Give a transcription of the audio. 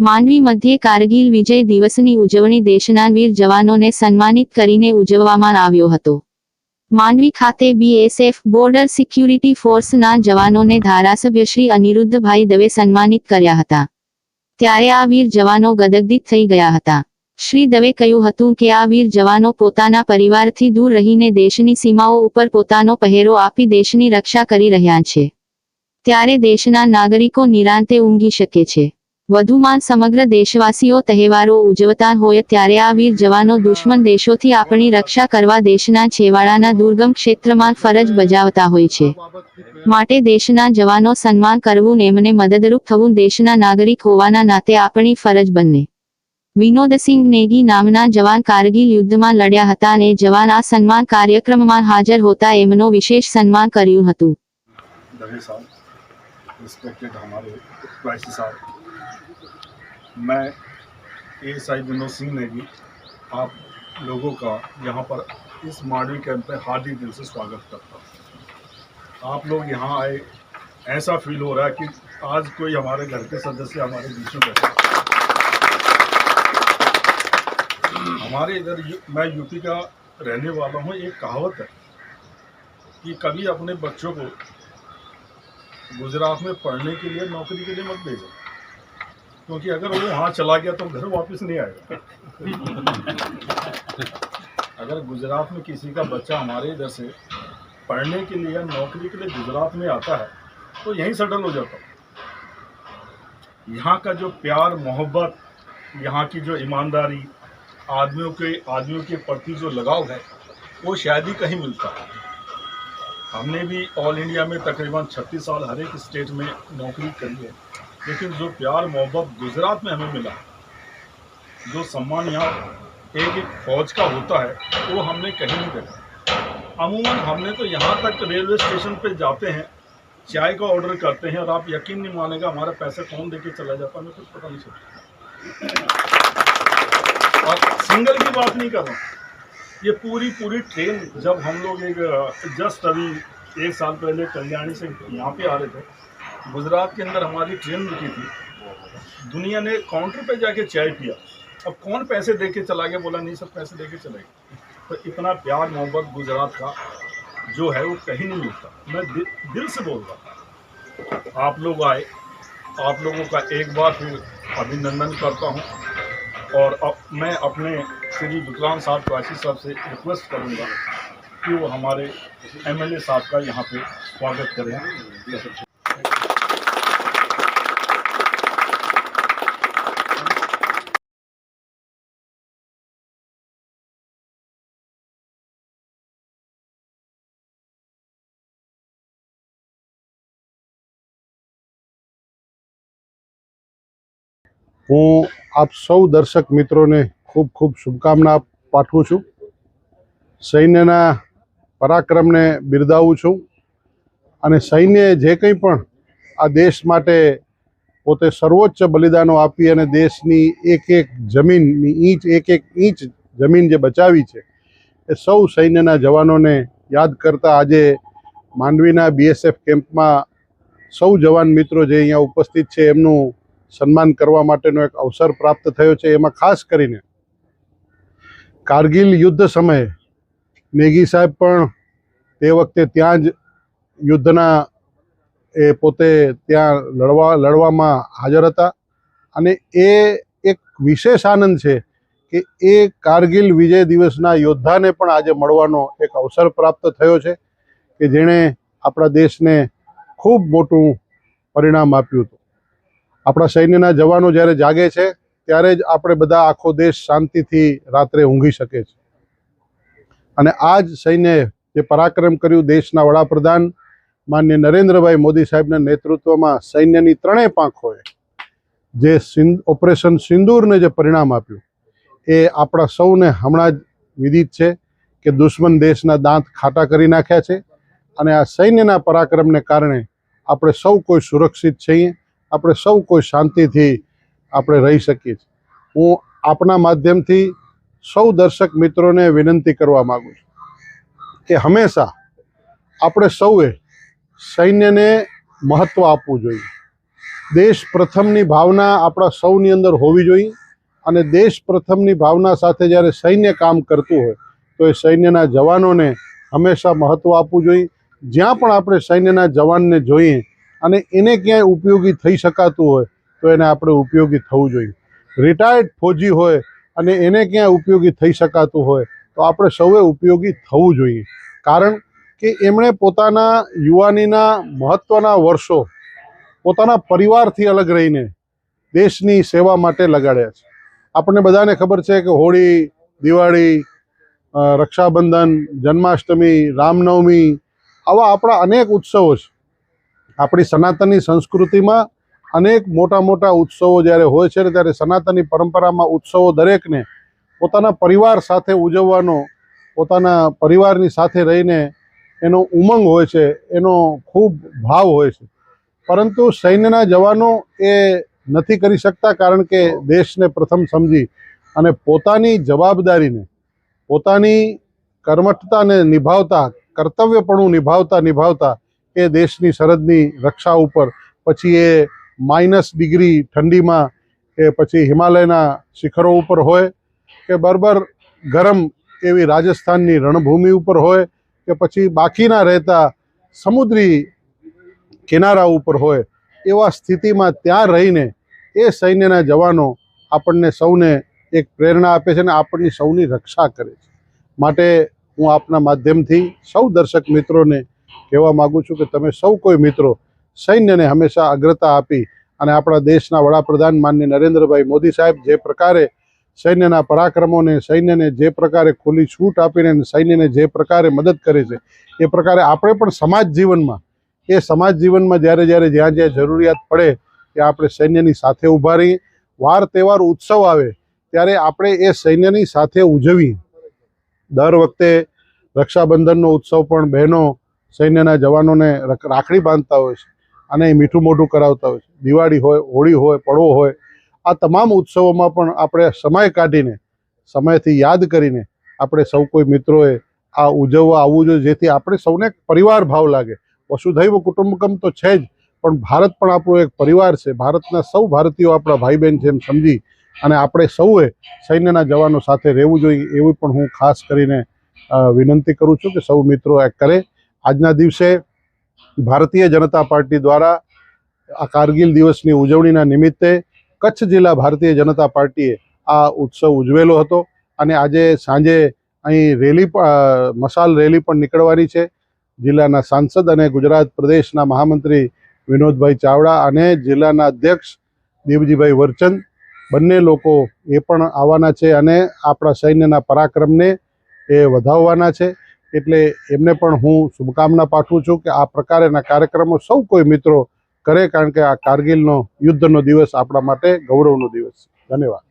માંડવી મધ્યે કારગીલ વિજય દિવસની ઉજવણી દેશના વીર જવાનોને સન્માનિત કરીને ઉજવવામાં આવ્યો હતો. માનવી ખાતે બીએસએફ બોર્ડર સિક્યુરિટી ફોર્સના જવાનોને ધારાસભ્ય શ્રી અનિરુદ્ધભાઈ દવે સન્માનિત કર્યા હતા. ત્યારે આ વીર જવાનો ગદગદિત થઈ ગયા હતા. શ્રી દવે કહ્યું હતું કે આ વીર જવાનો પોતાના પરિવારથી દૂર રહીને દેશની સીમાઓ ઉપર પોતાનો પહેરો આપી દેશની રક્ષા કરી રહ્યા છે. ત્યારે દેશના નાગરિકો નિરાંતે ઊંઘી શકે છે. વધુમાં સમગ્ર દેશવાસીઓ તહેવારો ઉજવતા હોય ત્યારે આ વીર જવાનો દુશ્મન દેશોથી આપણી રક્ષા કરવા દેશના છેવાડાના દુર્ગમ ક્ષેત્રમાં ફરજ બજાવતા હોય છે. માટે દેશના જવાનો સન્માન કરવું એમને મદદરૂપ થવું દેશના નાગરિક હોવાના નાતે આપણી ફરજ બને. વિનોદસિંહ નેગી નામના જવાન કારગિલ યુદ્ધમાં લડ્યા હતા અને જવાન આ સન્માન કાર્યક્રમમાં હાજર હોતા એમનો વિશેષ સન્માન કર્યું હતું. मैं ए आई विनोद सिंह नेगी आप लोगों का यहाँ पर इस मांडवी कैंप में हार्दिक दिल से स्वागत करता हूँ। आप लोग यहाँ आए, ऐसा फील हो रहा है कि आज कोई हमारे घर के सदस्य हमारे बीच में बैठे। हमारे इधर यू- मैं यूपी का रहने वाला हूँ, एक कहावत है कि कभी अपने बच्चों को गुजरात में पढ़ने के लिए, नौकरी के लिए मत भेजो। क्योंकि अगर वो वहाँ चला गया तो घर वापस नहीं आएगा। अगर गुजरात में किसी का बच्चा हमारे इधर से पढ़ने के लिए या नौकरी के लिए गुजरात में आता है तो यहीं सेटल हो जाता है। यहाँ का जो प्यार, मोहब्बत, यहाँ की जो ईमानदारी, आदमियों के आदमियों के प्रति जो लगाव है, वो शायद ही कहीं मिलता है। हमने भी ऑल इंडिया में तकरीबन 36 साल हर एक स्टेट में नौकरी करी है। लेकिन जो प्यार, मोहब्बत गुजरात में हमें मिला, जो सम्मान यहाँ एक एक फौज का होता है, वो हमने कहीं नहीं देखा। अमूमन हमने तो यहाँ तक रेलवे स्टेशन पे जाते हैं, चाय का ऑर्डर करते हैं और आप यकीन नहीं मानेगा हमारा पैसा कौन दे के चला जाता हमें कुछ पता नहीं चलता और सिंगल की बात नहीं कर रहा ये पूरी पूरी ट्रेन जब हम लोग एक, जस्ट अभी एक साल पहले कल्याणी से यहाँ पे आ रहे थे गुजरात के अंदर हमारी ट्रेन रुकी थी। दुनिया ने काउंटर पे जाके चाय पिया अब कौन पैसे दे के चला गया बोला नहीं सब पैसे दे के चले गए तो इतना प्यार मोहब्बत गुजरात का जो है वो कहीं नहीं मिलता। मैं दिल, दिल से बोल रहा आप लोग आए। आप लोगों का एक बार फिर अभिनंदन करता हूँ। और अब मैं अपने श्री विक्रांत साहब काशी साहब से रिक्वेस्ट करूँगा कि वो हमारे एमएलए साहब का यहाँ पे स्वागत करें। હું આપ સૌ દર્શક મિત્રોને ખૂબ ખૂબ શુભકામના પાઠવું છું. સૈન્યના પરાક્રમને બિરદાવું છું અને સૈન્યએ જે કંઈ પણ આ દેશ માટે પોતે સર્વોચ્ચ બલિદાનો આપી અને દેશની એક એક જમીનની ઈંચ, એક એક ઈંચ જમીન જે બચાવી છે, એ સૌ સૈન્યના જવાનોને યાદ કરતા આજે માંડવીના બીએસએફ કેમ્પમાં સૌ જવાન મિત્રો જે અહીંયા ઉપસ્થિત છે, એમનું સન્માન કરવા માટેનો એક અવસર પ્રાપ્ત થયો છે. એમાં ખાસ કરીને કારગિલ યુદ્ધ સમયે નેગી સાહેબ પણ તે વખતે ત્યાં જ યુદ્ધના એ પોતે ત્યાં લડવા, લડવામાં હાજર હતા. અને એ એક વિશેષ આનંદ છે કે એ કારગિલ વિજય દિવસના યોદ્ધાને પણ આજે મળવાનો એક અવસર પ્રાપ્ત થયો છે કે જેણે આપણા દેશને ખૂબ મોટું પરિણામ આપ્યું હતું. આપણા સૈન્યના જવાનો જ્યારે જાગે છે, ત્યારે જ આપણે બધા આખો દેશ શાંતિથી રાત્રે ઊંઘી શકે છે. અને આ જ સૈન્યએ જે પરાક્રમ કર્યું દેશના વડાપ્રધાન, માન્ય નરેન્દ્રભાઈ મોદી સાહેબના નેતૃત્વમાં સૈન્યની ત્રણેય પાંખોએ, જે ઓપરેશન સિંદૂરને જે પરિણામ આપ્યું, એ આપણા સૌને હમણાં જ વિદિત છે કે દુશ્મન દેશના દાંત ખાટા કરી નાખ્યા છે. અને આ સૈન્યના પરાક્રમને કારણે આપણે સૌ કોઈ સુરક્ષિત છીએ. આપણે સૌ કોઈ શાંતિથી આપણે રહી શકીએ હું આપણા માધ્યમથી સૌ દર્શક મિત્રોને વિનંતી કરવા માગું છું કે હંમેશા આપણે સૌએ સૈન્યને મહત્ત્વ આપવું જોઈએ. દેશ પ્રથમની ભાવના આપણા સૌની અંદર હોવી જોઈએ અને દેશ પ્રથમની ભાવના સાથે જ્યારે સૈન્ય કામ કરતું હોય તો એ સૈન્યના જવાનોને હંમેશા મહત્ત્વ આપવું જોઈએ. જ્યાં પણ આપણે સૈન્યના જવાનને જોઈએ અને એને ક્યાંય ઉપયોગી થઈ શકાતું હોય તો એને આપણે ઉપયોગી થવું જોઈએ. રિટાયર્ડ ફોજી હોય અને એને ક્યાંય ઉપયોગી થઈ શકાતું હોય તો આપણે સૌએ ઉપયોગી થવું જોઈએ. કારણ કે એમણે પોતાના યુવાનીના મહત્ત્વના વર્ષો પોતાના પરિવારથી અલગ રહીને દેશની સેવા માટે લગાડ્યા છે. આપણને બધાને ખબર છે કે હોળી, દિવાળી રક્ષાબંધન, જન્માષ્ટમી, રામનવમી આવા આપણા અનેક ઉત્સવો છે. આપણી સનાતનની સંસ્કૃતિમાં અનેક મોટા મોટા ઉત્સવો જ્યારે હોય છે ત્યારે સનાતનની પરંપરામાં ઉત્સવો દરેકને પોતાના પરિવાર સાથે ઉજવવાનો, પોતાના પરિવારની સાથે રહીને એનો ઉમંગ હોય છે, એનો ખૂબ ભાવ હોય છે. પરંતુ સૈન્યના જવાનો એ નથી કરી શકતા કારણ કે દેશને પ્રથમ સમજી અને પોતાની જવાબદારીને, પોતાની કર્મઠતાને નિભાવતા, કર્તવ્યપણું નિભાવતા નિભાવતા એ દેશની સરહદની રક્ષા ઉપર પછી એ માઇનસ ડિગ્રી ઠંડીમાં કે પછી હિમાલયના શિખરો ઉપર હોય કે બરબર ગરમ એવી રાજસ્થાનની રણભૂમિ ઉપર હોય કે પછી બાકીના રહેતા સમુદ્રી કિનારા ઉપર હોય એવા સ્થિતિમાં ત્યાં રહીને એ સૈન્યના જવાનો આપણને સૌને એક પ્રેરણા આપે છે અને આપણની સૌની રક્ષા કરે છે. માટે હું આપના માધ્યમથી સૌ દર્શક મિત્રોને કહેવા માગું છું કે તમે સૌ કોઈ મિત્રો સૈન્યને હંમેશા અગ્રતા આપી અને આપણા દેશના વડાપ્રધાન માન્ય નરેન્દ્રભાઈ મોદી સાહેબ જે પ્રકારે સૈન્યના પરાક્રમોને સૈન્યને જે પ્રકારે ખુલ્લી છૂટ આપીને સૈન્યને જે પ્રકારે મદદ કરે છે, એ પ્રકારે આપણે પણ સમાજ જીવનમાં, એ સમાજ જીવનમાં જ્યારે જ્યારે જ્યાં જ્યાં જરૂરિયાત પડે ત્યાં આપણે સૈન્યની સાથે ઊભા રહીએ, વાર તહેવાર ઉત્સવ આવે ત્યારે આપણે એ સૈન્યની સાથે ઉજવીએ. દર વખતે રક્ષાબંધનનો ઉત્સવ પણ બહેનો સૈન્યના જવાનોને રાખડી બાંધતા હોય છે અને એ મીઠું મોઢું કરાવતા હોય છે. દિવાળી હોય, હોળી હોય, પડવો હોય, આ તમામ ઉત્સવોમાં પણ આપણે સમય કાઢીને, સમયથી યાદ કરીને આપણે સૌ કોઈ મિત્રોએ આ ઉજવવા આવવું જોઈએ, જેથી આપણે સૌને પરિવાર ભાવ લાગે. વસુધૈવ કુટુંબકમ તો છે જ, પણ ભારત પણ આપણો એક પરિવાર છે. ભારતના સૌ ભારતીયો આપણા ભાઈ બહેન છે એમ સમજી અને આપણે સૌએ સૈન્યના જવાનો સાથે રહેવું જોઈએ, એવું પણ હું ખાસ કરીને વિનંતી કરું છું કે સૌ મિત્રો એ કરે. આજના દિવસે ભારતીય જનતા પાર્ટી દ્વારા આ કારગિલ દિવસની ઉજવણીના નિમિત્તે કચ્છ જિલ્લા ભારતીય જનતા પાર્ટીએ આ ઉત્સવ ઉજવેલો હતો અને આજે સાંજે અહીં રેલી મશાલ રેલી પણ નીકળવાની છે. જિલ્લાના સાંસદ અને ગુજરાત પ્રદેશના મહામંત્રી વિનોદભાઈ ચાવડા અને જિલ્લાના અધ્યક્ષ દેવજીભાઈ વરચંદ બંને લોકો એ પણ આવવાના છે અને આપણા સૈન્યના પરાક્રમને એ વધાવવાના છે. એટલે એમને પણ હું શુભકામના પાઠવું છું કે આ પ્રકારેના કાર્યક્રમો સૌ કોઈ મિત્રો કરે, કારણ કે આ કારગિલનો, યુદ્ધનો દિવસ આપણા માટે ગૌરવનો દિવસ ધન્યવાદ.